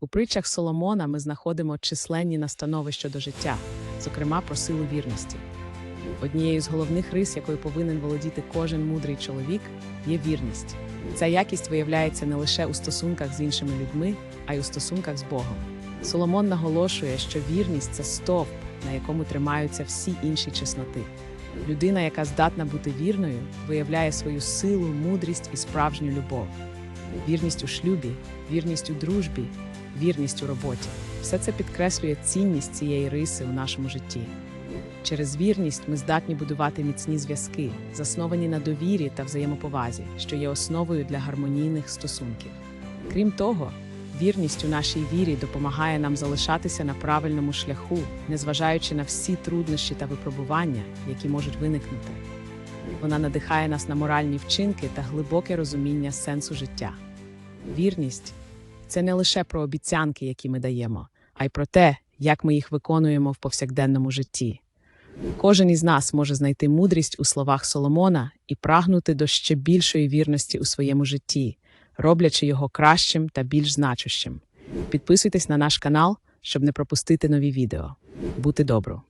У притчах Соломона ми знаходимо численні настанови щодо життя, зокрема про силу вірності. Однією з головних рис, якою повинен володіти кожен мудрий чоловік, є вірність. Ця якість виявляється не лише у стосунках з іншими людьми, а й у стосунках з Богом. Соломон наголошує, що вірність це стовп, на якому тримаються всі інші чесноти. Людина, яка здатна бути вірною, виявляє свою силу, мудрість і справжню любов. Вірність у шлюбі, вірність у дружбі, вірність у роботі. Все це підкреслює цінність цієї риси у нашому житті. Через вірність ми здатні будувати міцні зв'язки, засновані на довірі та взаємоповазі, що є основою для гармонійних стосунків. Крім того, вірність у нашій вірі допомагає нам залишатися на правильному шляху, незважаючи на всі труднощі та випробування, які можуть виникнути. Вона надихає нас на моральні вчинки та глибоке розуміння сенсу життя. Вірність це не лише про обіцянки, які ми даємо, а й про те, як ми їх виконуємо в повсякденному житті. Кожен із нас може знайти мудрість у словах Соломона і прагнути до ще більшої вірності у своєму житті, роблячи його кращим та більш значущим. Підписуйтесь на наш канал, щоб не пропустити нові відео. Бути добру!